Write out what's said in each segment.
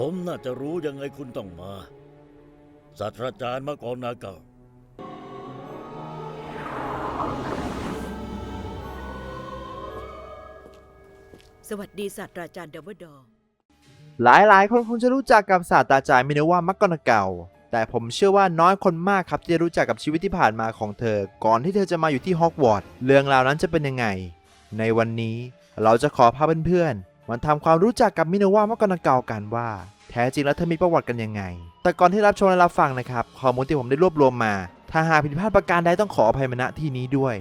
ผมน่าจะรู้ยังไงคุณต้องมา ศาสตราจารย์มากรนาเก่า สวัสดีศาสตราจารย์ดับเบิลดอร์หลายๆคนคงจะรู้จักกับศาสตราจารย์มินว่ามักกอนเก่า แต่ผมเชื่อว่าน้อยคนมากครับที่จะรู้จักกับชีวิตที่ผ่านมาของเธอ ก่อนที่เธอจะมาอยู่ที่ฮอกวอตส์เรื่องราวนั้นจะเป็นยังไง ในวันนี้เราจะขอพาเพื่อนๆ มันทำความรู้จักกับมินว่ามากกอนเก่ากันว่า แท้จริงแล้วเธอมีประวัติกันยังไง แต่ก่อนที่รับชมและรับฟังนะครับข้อมูลที่ผมได้รวบรวมมา ถ้าหากผิดพลาดประการใดต้องขออภัยมาณที่นี้ด้วย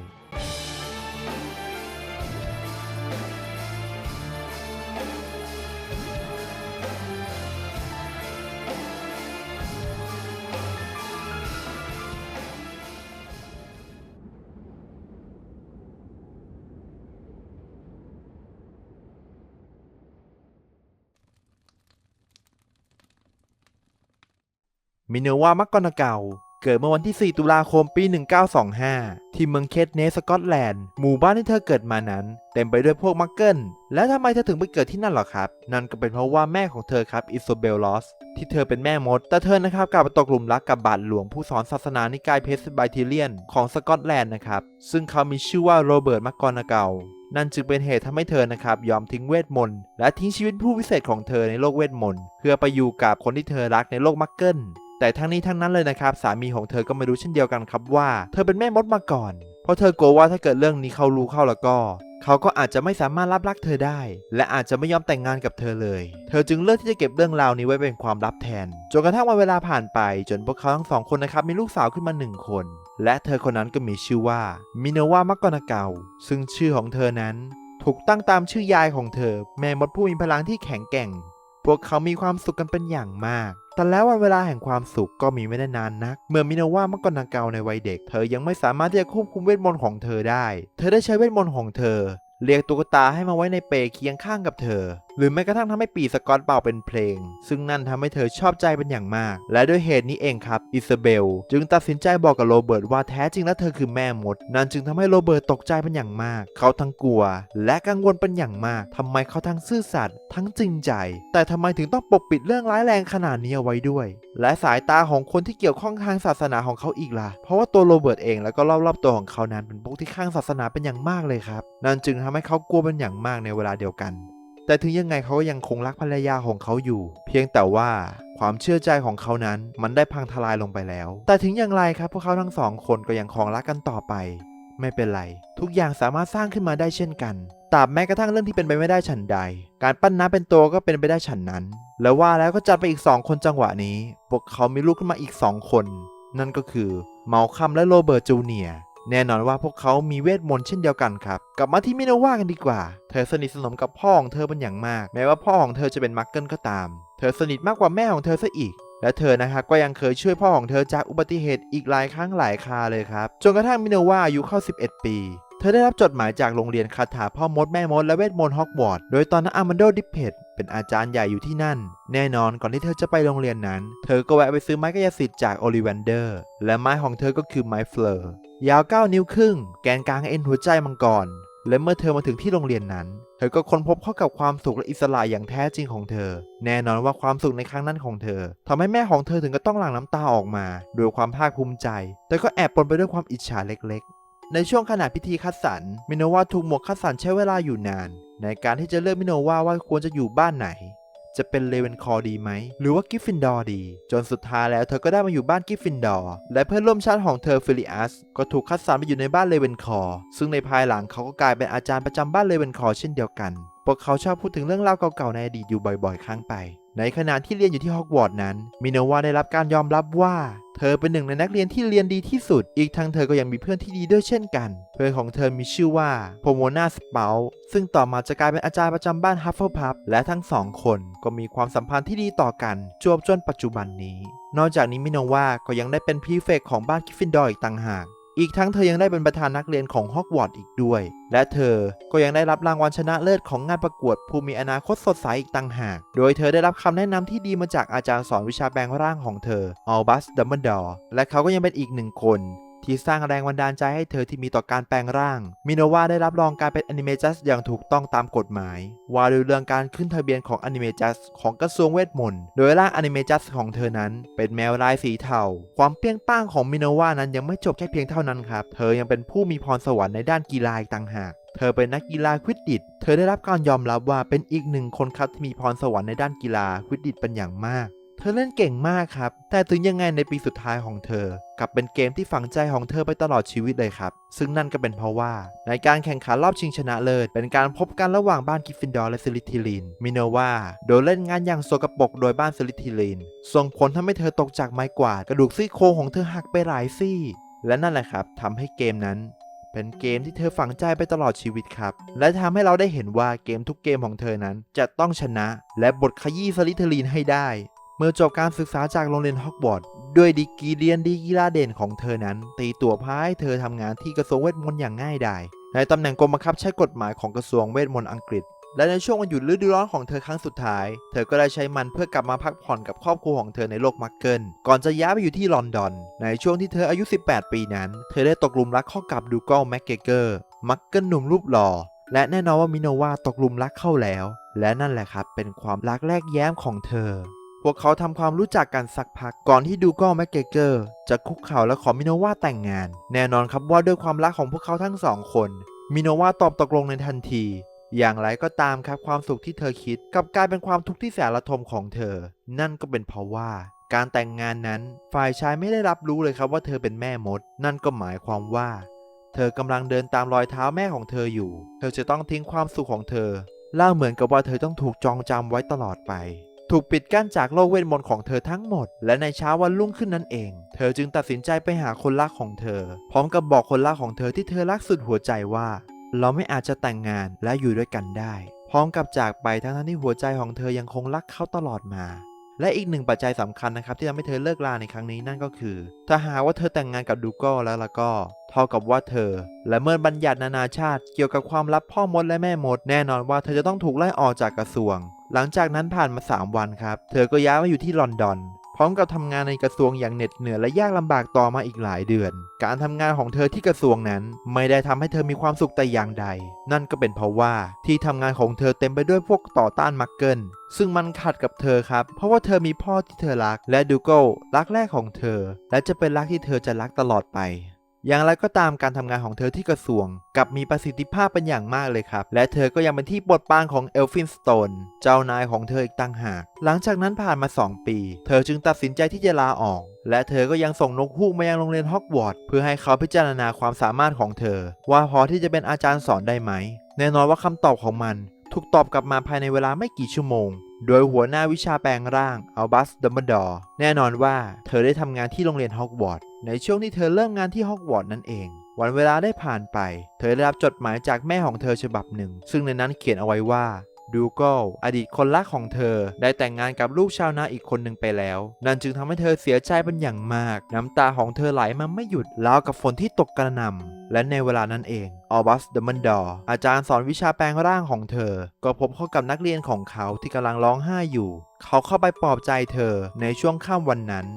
มิเนวามักกอนาเกาเกิดเมื่อวันที่ 4 ตุลาคม ปี 1925 ที่เมืองเคทเนสสกอตแลนด์ หมู่บ้านที่เธอเกิดมานั้น เต็มไปด้วยพวกมักเกิล และทำไมเธอถึงไปเกิดที่นั่นหรอครับ นั่นก็เป็นเพราะว่าแม่ของเธอครับ อิโซเบลลอส ที่เธอเป็นแม่มด แต่เธอนะครับกลับตกหลุมรักกับบาทหลวงผู้สอนศาสนานิกายเพสไบเทเลียนของสกอตแลนด์นะครับ ซึ่งเขามีชื่อว่าโรเบิร์ตมักกอนาเกานั่นจึงเป็นเหตุทำให้เธอนะครับยอมทิ้งเวทมนต์และทิ้งชีวิตผู้พิเศษของเธอในโลกเวทมนต์เพื่อไปอยู่กับคนที่เธอรักในโลกมักเกิล แต่ทั้งนี้ทั้งนั้นเลยนะครับ สามีของเธอก็ไม่รู้เช่นเดียวกันครับว่า เธอเป็นแม่มดมาก่อน เพราะเธอกลัวว่าถ้าเกิดเรื่องนี้เขารู้เข้าแล้วก็เขาก็อาจจะไม่สามารถรับรักเธอได้ และอาจจะไม่ยอมแต่งงานกับเธอเลย เธอจึงเลือกที่จะเก็บเรื่องราวนี้ไว้เป็นความลับแทน จนกระทั่งวันเวลาผ่านไป จนพวกเขาทั้งสองคนนะครับมีลูกสาวขึ้นมาหนึ่งคน และเธอคนนั้นก็มีชื่อว่ามินาวามักกอนาเกาซึ่งชื่อของเธอนั้น ถูกตั้งตามชื่อยายของเธอ แม่มดผู้มีพลังที่แข็งแกร่ง พวกเขามีความสุขกันเป็นอย่างมาก แต่แล้ววันเวลาแห่งความสุขก็มีไม่ได้นานนัก เมื่อมินาว่ามักกอนาเกาในวัยเด็ก เธอยังไม่สามารถที่จะควบคุมเวทมนต์ของเธอได้ เธอได้ใช้เวทมนต์ของเธอ เรียกตุ๊กตาให้มาไว้ในเปรเคียงข้างกับเธอ หรือแม้กระทั่งทำให้ปีสกอตเป่าเป็นเพลง ซึ่งนั่นทำให้เธอชอบใจเป็นอย่างมาก และด้วยเหตุนี้เองครับ อิซาเบล จึงตัดสินใจบอกกับโรเบิร์ตว่าแท้จริงแล้วเธอคือแม่มด นั่นจึงทำให้โรเบิร์ตตกใจเป็นอย่างมาก เขาทั้งกลัว และกังวลเป็นอย่างมากทำไมเขาทั้งซื่อสัตย์ทั้งจริงใจ แต่ทำไมถึงต้องปกปิดเรื่องร้ายแรงขนาดนี้เอาไว้ด้วย และสายตาของคนที่เกี่ยวข้องทางศาสนาของเขาอีกล่ะ เพราะว่าตัวโรเบิร์ตเองแล้วก็รอบๆตัวของเขานั้นเป็นพวกที่ข้างศาสนาเป็นอย่างมากเลยครับ นั่นจึงทำให้เขากลัวเป็นอย่างมากในเวลาเดียวกัน แต่ถึงยังไงเขาก็ยังคงรักภรรยาของเขาอยู่ เพียงแต่ว่าความเชื่อใจของเขานั้นมันได้พังทลายลงไปแล้ว แต่ถึงอย่างไรครับพวกเขาทั้งสองคนก็ยังคงรักกันต่อไป ไม่เป็นไร ทุกอย่างสามารถสร้างขึ้นมาได้เช่นกันตราบแม้กระทั่งเรื่องที่เป็นไปไม่ได้ฉันใด การปั้นน้ำเป็นตัวก็เป็นไปได้ฉันนั้น แล้วว่าแล้วก็จัดไปอีกสองคนจังหวะนี้ พวกเขามีลูกขึ้นมาอีกสองคน นั่นก็คือเมาคัมและโรเบิร์ตจูเนียร์ แน่นอนว่าพวกเขามีเวทมนต์เช่นเดียวกันครับ กลับมาที่มินาว่ากันดีกว่า เธอสนิทสนมกับพ่อของเธอเป็นอย่างมาก แม้ว่าพ่อของเธอจะเป็นมักเกิลก็ตาม เธอสนิทมากกว่าแม่ของเธอซะอีก และเธอนะคะก็ยังเคยช่วยพ่อของเธอจากอุบัติเหตุอีกหลายครั้งหลายคราเลยครับ จนกระทั่งมินาว่าอายุเข้า 11 ปี เธอได้รับจดหมายจากโรงเรียนคาถาพ่อมดแม่มดและเวทมนต์ฮอกวอตส์โดยตอนนั้นอามันโดดิเพตเป็นอาจารย์ใหญ่อยู่ที่นั่น แน่นอนก่อนที่เธอจะไปโรงเรียนนั้น เธอก็แวะไปซื้อไม้กายสิทธิ์จากโอลิเวนเดอร์ และไม้ของเธอก็คือไม้เฟลอร์ยาว 9 นิ้วครึ่ง แกนกลางเอ็นหัวใจมังกรและเมื่อเธอมาถึงที่โรงเรียนนั้น เธอก็ค้นพบเข้ากับความสุขและอิสระอย่างแท้จริงของเธอ แน่นอนว่าความสุขในครั้งนั้นของเธอทำให้แม่ของเธอถึงกับต้องหลั่งน้ำตาออกมาด้วยความภาคภูมิใจ แต่ก็แอบปนไปด้วยความอิจฉาเล็ก ในช่วงขณะพิธีคัดสรรมิโนวาถูกหมวกคัดสรรใช้เวลาอยู่นาน ในการที่จะเลือกมิโนวาว่าควรจะอยู่บ้านไหน จะเป็นเลเวนคอร์ดีไหม หรือว่ากิฟฟินดอร์ดี จนสุดท้ายแล้วเธอก็ได้มาอยู่บ้านกิฟฟินดอร์ และเพื่อนร่วมชาติของเธอฟิลิอัสก็ถูกคัดสรรไปอยู่ในบ้านเลเวนคอร์ ซึ่งในภายหลังเขาก็กลายเป็นอาจารย์ประจำบ้านเลเวนคอร์เช่นเดียวกัน พวกเขาชอบพูดถึงเรื่องราวเก่าๆในอดีตอยู่บ่อย ๆ ครั้งไป ในขณะที่เรียนอยู่ที่ฮอกวอตส์นั้น มิโนวาได้รับการยอมรับว่า เธอเป็นหนึ่งในนักเรียนที่เรียนดีที่สุด อีกทั้งเธอก็ยังมีเพื่อนที่ดีด้วยเช่นกัน เพื่อนของเธอมีชื่อว่าโพโมนาสเปาซึ่งต่อมาจะกลายเป็นอาจารย์ประจำบ้านฮัฟเฟิลพับและทั้งสองคนก็มีความสัมพันธ์ที่ดีต่อกันจวบจนปัจจุบันนี้ นอกจากนี้มิโนวาก็ยังได้เป็นพรีเฟกของบ้านกิฟฟินดอร์อีกต่างหาก อีกทั้งเธอยังได้เป็นประธานนักเรียนของฮอกวอตส์อีกด้วย และเธอก็ยังได้รับรางวัลชนะเลิศของงานประกวดภูมิอนาคตสดใสอีกต่างหาก โดยเธอได้รับคำแนะนำที่ดีมาจากอาจารย์สอนวิชาแปลงร่างของเธออัลบัสดัมเบิลดอร์และเขาก็ยังเป็นอีกหนึ่งคน ที่สร้างแรงบันดาลใจให้เธอที่มีต่อการแปลงร่าง มิโนวาได้รับรองการเป็นอนิเมจัสอย่างถูกต้องตามกฎหมาย ว่าด้วยเรื่องการขึ้นทะเบียนของอนิเมจัสของกระทรวงเวทมนต์ โดยร่างอนิเมจัสของเธอนั้น เป็นแมวลายสีเทา ความเปี้ยงป้างของมิโนวานั้นยังไม่จบแค่เพียงเท่านั้นครับ เธอยังเป็นผู้มีพรสวรรค์ในด้านกีฬาอีกต่างหากเธอเป็นนักกีฬาควิดดิชเธอได้รับการยอมรับว่าเป็นอีกหนึ่งคนครับที่มีพรสวรรค์ในด้านกีฬาควิดดิชเป็นอย่างมาก ธอเล่นเก่งมากครับ แต่ถึงยังไงในปีสุดท้ายของเธอ กลับเป็นเกมที่ฝังใจของเธอไปตลอดชีวิตเลยครับ ซึ่งนั่นก็เป็นเพราะว่า ในการแข่งขันรอบชิงชนะเลิศ เป็นการพบกันระหว่างบ้านกิฟฟินดอร์และซิลิทิลิน มิโนวาโดนเล่นงานอย่างโสกปรกโดยบ้านซิลิทิลิน ส่งผลทำให้เธอตกจากไม้กวาด กระดูกซี่โครงของเธอหักไปหลายซี่ และนั่นแหละครับทำให้เกมนั้นเป็นเกมที่เธอฝังใจไปตลอดชีวิตครับ และทำให้เราได้เห็นว่าเกมทุกเกมของเธอนั้นจะต้องชนะ และบทขยี้สลิทเทอรีนให้ได้ เมื่อจบการศึกษาจากโรงเรียนฮอกวอตส์ด้วยดีกรีเรียนดีกีฬาเด่นของเธอนั้น ตีตัวพาให้เธอทำงานที่กระทรวงเวทมนต์อย่างง่ายดายในตำแหน่งกรมบังคับใช้กฎหมายของกระทรวงเวทมนต์อังกฤษ และในช่วงวันหยุดฤดูร้อนของเธอครั้งสุดท้าย เธอก็ได้ใช้มันเพื่อกลับมาพักผ่อนกับครอบครัวของเธอในโลกมักเกิลก่อนจะย้ายไปอยู่ที่ลอนดอน ในช่วงที่เธออายุ 18 ปีนั้น เธอได้ตกหลุมรักเข้ากับดูกอลแม็กเกเกอร์มักเกิลหนุ่มรูปหล่อและแน่นอนว่ามิโนวาตกหลุมรักเข้าแล้ว และนั่นแหละครับเป็นความรักแรกแย้มของเธอ พวกเขาทำความรู้จักกันสักพัก ก่อนที่ดูกอลแมกเกเกอร์จะคุกเข่าและขอมิโนวาแต่งงาน แน่นอนครับว่าด้วยความรักของพวกเขาทั้งสองคนมิโนวาตอบตกลงในทันที อย่างไรก็ตามครับความสุขที่เธอคิดกลับกลายเป็นความทุกข์ที่แสนระทมของเธอ นั่นก็เป็นเพราะว่า การแต่งงานนั้นฝ่ายชายไม่ได้รับรู้เลยครับว่าเธอเป็นแม่มด นั่นก็หมายความว่า เธอกำลังเดินตามรอยเท้าแม่ของเธออยู่ เธอจะต้องทิ้งความสุขของเธอเล่าเหมือนกับว่าเธอต้องถูกจองจำไว้ตลอดไป ถูกปิดกั้นจากโลกเวทมนต์ของเธอทั้งหมด และในเช้าวันรุ่งขึ้นนั่นเอง เธอจึงตัดสินใจไปหาคนรักของเธอ พร้อมกับบอกคนรักของเธอที่เธอรักสุดหัวใจว่า เราไม่อาจจะแต่งงานและอยู่ด้วยกันได้ พร้อมกับจากไปทั้งที่หัวใจของเธอยังคงรักเขาตลอดมา และอีกหนึ่งปัจจัยสำคัญนะครับที่ทำให้เธอเลิกลาในครั้งนี้นั่นก็คือ ถ้าหาว่าเธอแต่งงานกับดูโก้แล้วล่ะก็เท่ากับว่าเธอ และเมื่อบัญญัตินานาชาติ เกี่ยวกับความลับพ่อมดและแม่มดแน่นอนว่าเธอจะต้องถูกไล่ออกจากกระทรวง หลังจากนั้นผ่านมา 3 วันครับ เธอก็ย้ายมาอยู่ที่ลอนดอน พร้อมกับทำงานในกระทรวงอย่างเหน็ดเหนื่อยและยากลำบากต่อมาอีกหลายเดือน การทำงานของเธอที่กระทรวงนั้น ไม่ได้ทำให้เธอมีความสุขแต่อย่างใด นั่นก็เป็นเพราะว่าที่ทำงานของเธอเต็มไปด้วยพวกต่อต้านมักเกิลซึ่งมันขัดกับเธอครับ เพราะว่าเธอมีพ่อที่เธอรัก และดูโก้รักแรกของเธอ และจะเป็นรักที่เธอจะรักตลอดไป อย่างไรก็ตามการทำงานของเธอที่กระทรวงกับมีประสิทธิภาพเป็นอย่างมากเลยครับ และเธอก็ยังเป็นที่โปรดปรานของเอลฟินสโตนเจ้านายของเธออีกต่างหาก หลังจากนั้นผ่านมา 2 ปี เธอจึงตัดสินใจที่จะลาออก และเธอก็ยังส่งนกฮูกมายังโรงเรียนฮอกวอตส์เพื่อให้เขาพิจารณาความสามารถของเธอ ว่าพอที่จะเป็นอาจารย์สอนได้ไหม แน่นอนว่าคำตอบของมัน ถูกตอบกลับมาภายในเวลาไม่กี่ชั่วโมงโดยหัวหน้าวิชาแปลงร่างอัลบัสดัมเบิลดอร์แน่นอนว่าเธอได้ทำงานที่โรงเรียนฮอกวอตส์ ในช่วงที่เธอเริ่มงานที่ฮอกวอตส์นั่นเอง วันเวลาได้ผ่านไป เธอได้รับจดหมายจากแม่ของเธอฉบับหนึ่ง ซึ่งในนั้นเขียนเอาไว้ว่าดูโก้อดีตคนรักของเธอ ได้แต่งงานกับลูกชาวนาอีกคนหนึ่งไปแล้ว นั่นจึงทำให้เธอเสียใจเป็นอย่างมาก น้ำตาของเธอไหลมาไม่หยุดราวกับฝนที่ตกกระหน่ำและในเวลานั้นเองออบัสเดมันดอร์อาจารย์สอนวิชาแปลงร่างของเธอ ก็พบเข้ากับนักเรียนของเขาที่กำลังร้องไห้อยู่ เขาเข้าไปปลอบใจเธอในช่วงค่ำวันนั้น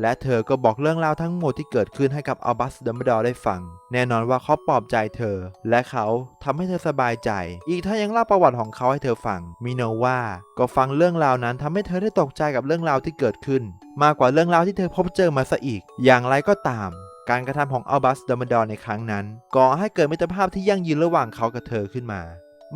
และเธอก็บอกเรื่องราวทั้งหมดที่เกิดขึ้นให้กับอัลบัสเดมดอร์ได้ฟัง แน่นอนว่าเขาปลอบใจเธอ และเขาทำให้เธอสบายใจ อีกทั้งยังเล่าประวัติของเขาให้เธอฟัง มิโนว่าก็ฟังเรื่องราวนั้นทำให้เธอได้ตกใจกับเรื่องราวที่เกิดขึ้น มากกว่าเรื่องราวที่เธอพบเจอมาซะอีก อย่างไรก็ตามการกระทำของอัลบัสเดมดอร์ในครั้งนั้นก่อให้เกิดมิตรภาพที่ยั่งยืนระหว่างเขากับเธอขึ้นมา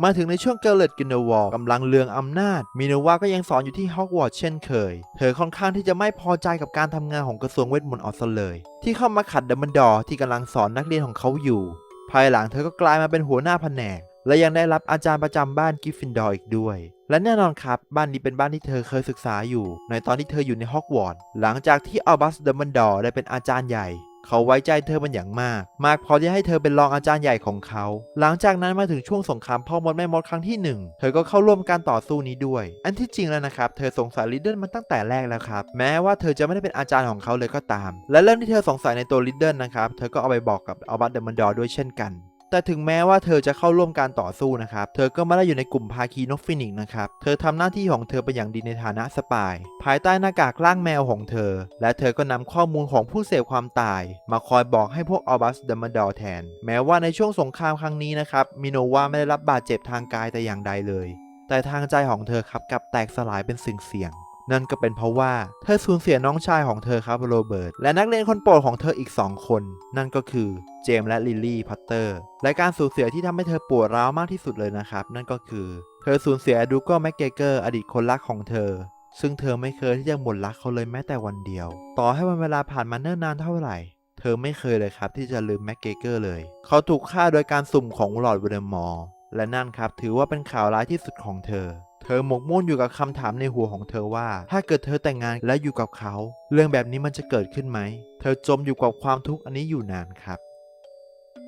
มาถึงในช่วงเกลเลตกินเดวอลกำลังเลืองอำนาจ มินวาก็ยังสอนอยู่ที่ฮอกวอตส์เช่นเคย เธอค่อนข้างที่จะไม่พอใจกับการทำงานของกระทรวงเวทมนต์ออสเลย ที่เข้ามาขัดดัมเบิลดอร์ที่กำลังสอนนักเรียนของเขาอยู่ ภายหลังเธอก็กลายมาเป็นหัวหน้าแผนก และยังได้รับอาจารย์ประจำบ้านกิฟฟินดอร์อีกด้วย และแน่นอนครับ บ้านนี้เป็นบ้านที่เธอเคยศึกษาอยู่ ในตอนที่เธออยู่ในฮอกวอตส์หลังจากที่อัลบัสดัมเบิลดอร์ได้เป็นอาจารย์ใหญ่ เขาไว้ใจเธอเป็นอย่างมาก มากพอที่ให้เธอเป็นรองอาจารย์ใหญ่ของเขา หลังจากนั้นมาถึงช่วงสงครามพ่อมดแม่มดครั้งที่หนึ่งเธอก็เข้าร่วมการต่อสู้นี้ด้วย อันที่จริงแล้วนะครับ เธอสงสัยลิดเดิลมาตั้งแต่แรกแล้วครับ แม้ว่าเธอจะไม่ได้เป็นอาจารย์ของเขาเลยก็ตาม และเรื่องที่เธอสงสัยในตัวลิดเดิลนะครับ เธอก็เอาไปบอกกับอัลบัตเดอร์มันดอร์ด้วยเช่นกัน แต่ถึงแม้ว่าเธอจะเข้าร่วมการต่อสู้นะครับ เธอก็ไม่ได้อยู่ในกลุ่มภาคีนกฟินิกส์นะครับ เธอทำหน้าที่ของเธอเป็นอย่างดีในฐานะสปาย ภายใต้หน้ากากร่างแมวของเธอ และเธอก็นำข้อมูลของผู้เสพความตาย มาคอยบอกให้พวกออบัสเดมดอร์แทน แม้ว่าในช่วงสงครามครั้งนี้นะครับ มิโนวาไม่ได้รับบาดเจ็บทางกายแต่อย่างใดเลย แต่ทางใจของเธอครับกลับแตกสลายเป็นสิ่งเสียง นั่นก็เป็นเพราะว่าเธอสูญเสียน้องชายของเธอครับโรเบิร์ต และนักเรียนคนโปรดของเธออีก 2 คน นั่นก็คือเจมส์และลิลลี่พัตเตอร์ และการสูญเสียที่ทำให้เธอปวดร้าวมากที่สุดเลยนะครับ นั่นก็คือ เธอสูญเสียดูโก้แมกเกเกอร์อดีตคนรักของเธอ ซึ่งเธอไม่เคยที่จะหมดรักเขาเลยแม้แต่วันเดียว ต่อให้วันเวลาผ่านมาเนิ่นนานเท่าไหร่เธอไม่เคยเลยครับที่จะลืมแมกเกเกอร์เลย เขาถูกฆ่าโดยการสุ่มของลอร์ดเวเดมอร์และนั่นครับถือว่าเป็นข่าวร้ายที่สุดของเธอ เธอหมกมุ่นอยู่กับคำถามในหัวของเธอว่า ถ้าเกิดเธอแต่งงานและอยู่กับเขา เรื่องแบบนี้มันจะเกิดขึ้นไหม เธอจมอยู่กับความทุกข์อันนี้อยู่นานครับ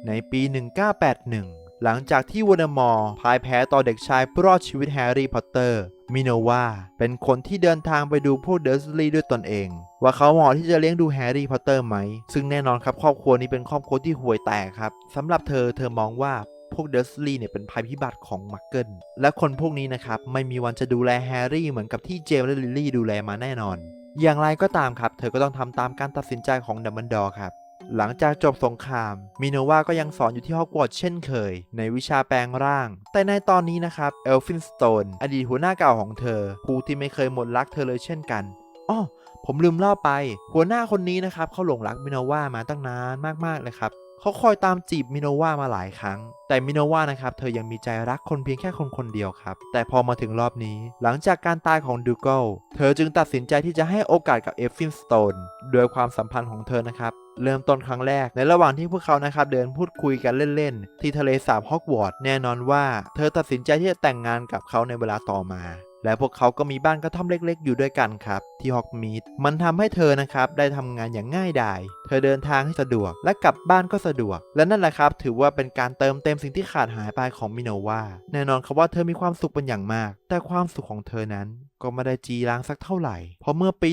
ในปี 1981 หลังจากที่วอร์มอร์พ่ายแพ้ต่อเด็กชายผู้รอดชีวิตแฮร์รี่พอตเตอร์มิโนวาเป็นคนที่เดินทางไปดูพวกเดอร์สลีย์ด้วยตนเอง ว่าเขาเหมาะที่จะเลี้ยงดูแฮร์รี่พอตเตอร์ไหม ซึ่งแน่นอนครับครอบครัวนี้เป็นครอบครัวที่ห่วยแตกครับสำหรับเธอเธอมองว่า พวกเดอร์สลีย์เนี่ยเป็นภัยพิบัติของมักเกิลและคนพวกนี้นะครับไม่มีวันจะดูแลแฮร์รี่เหมือนกับที่เจมส์และลิลลี่ดูแลมาแน่นอน อย่างไรก็ตามครับ เธอก็ต้องทำตามการตัดสินใจของดัมเบิลดอร์ครับหลังจากจบสงคราม มิโนวาก็ยังสอนอยู่ที่ฮอกวอตส์เช่นเคย ในวิชาแปลงร่าง แต่ในตอนนี้นะครับ เอลฟินสโตน อดีตหัวหน้าเก่าของเธอ ผู้ที่ไม่เคยหมดรักเธอเลยเช่นกันอ้อผมลืมเล่าไป หัวหน้าคนนี้นะครับเขาหลงรักมิโนวามาตั้งนานมากๆเลยครับ เขาคอยตามจีบมิโนวามาหลายครั้ง แต่มิโนวานะครับ เธอยังมีใจรักคนเพียงแค่คนคนเดียวครับ แต่พอมาถึงรอบนี้ หลังจากการตายของดูเกลเธอจึงตัดสินใจที่จะให้โอกาสกับเอฟฟินสโตนโดยความสัมพันธ์ของเธอนะครับ เริ่มต้นครั้งแรก ในระหว่างที่พวกเขานะครับ เดินพูดคุยกันเล่น ๆ ที่ทะเลสาบฮอกวอตส์แน่นอนว่า เธอตัดสินใจที่จะแต่งงานกับเขาในเวลาต่อมา และพวกเขาก็มีบ้านกระท่อมเล็กๆ อยู่ด้วยกันครับ ที่ฮอกมีดมันทำให้เธอนะครับได้ทำงานอย่างง่ายดาย เธอเดินทางให้สะดวกและกลับบ้านก็สะดวก และนั่นแหละครับ ถือว่าเป็นการเติมเต็มสิ่งที่ขาดหายไปของมิโนวาแน่นอนครับว่าเธอมีความสุขเป็นอย่างมาก แต่ความสุขของเธอนั้น ก็ไม่ได้จีรังสักเท่าไหร่ เพราะเมื่อปี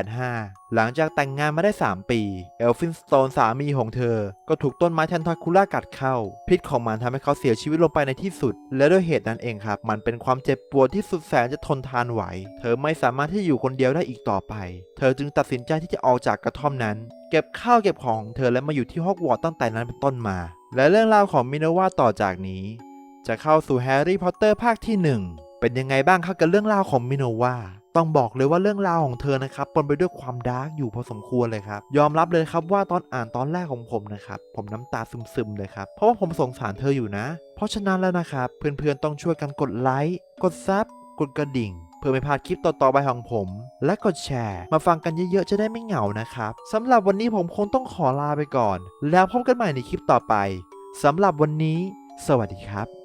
1985 หลังจากแต่งงานมาได้ 3 ปี เอลฟินสโตนสามีของเธอ ก็ถูกต้นไม้แทนทาคูล่ากัดเข้า พิษของมันทำให้เขาเสียชีวิตลงไปในที่สุด และด้วยเหตุนั้นเองครับ มันเป็นความเจ็บปวดที่สุดแสนจะทนทานไหว เธอไม่สามารถที่จะอยู่คนเดียวได้อีกต่อไป เธอจึงตัดสินใจที่จะออกจากกระท่อมนั้น เก็บข้าวเก็บของของเธอและมาอยู่ที่ฮอกวอตส์ตั้งแต่นั้นเป็นต้นมา และเรื่องราวของมินาวาต่อจากนี้ จะเข้าสู่แฮร์รี่พอตเตอร์ภาคที่หนึ่ง เป็นยังไงบ้างครับกับเรื่องราวของมิโนวาต้องบอกเลยว่าเรื่องราวของเธอนะครับปนไปด้วยความดาร์กอยู่พอสมควรเลยครับ ยอมรับเลยครับว่าตอนอ่านตอนแรกของผมนะครับ ผมน้ำตาซึมๆเลยครับ เพราะว่าผมสงสารเธออยู่นะ เพราะฉะนั้นแล้วนะครับ เพื่อนๆต้องช่วยกันกดไลค์ กดซับ กดกระดิ่ง เพื่อไม่พลาดคลิปต่อๆไปของผม และกดแชร์ มาฟังกันเยอะๆจะได้ไม่เหงานะครับสำหรับวันนี้ผมคงต้องขอลาไปก่อน แล้วพบกันใหม่ในคลิปต่อไปสำหรับวันนี้ สวัสดีครับ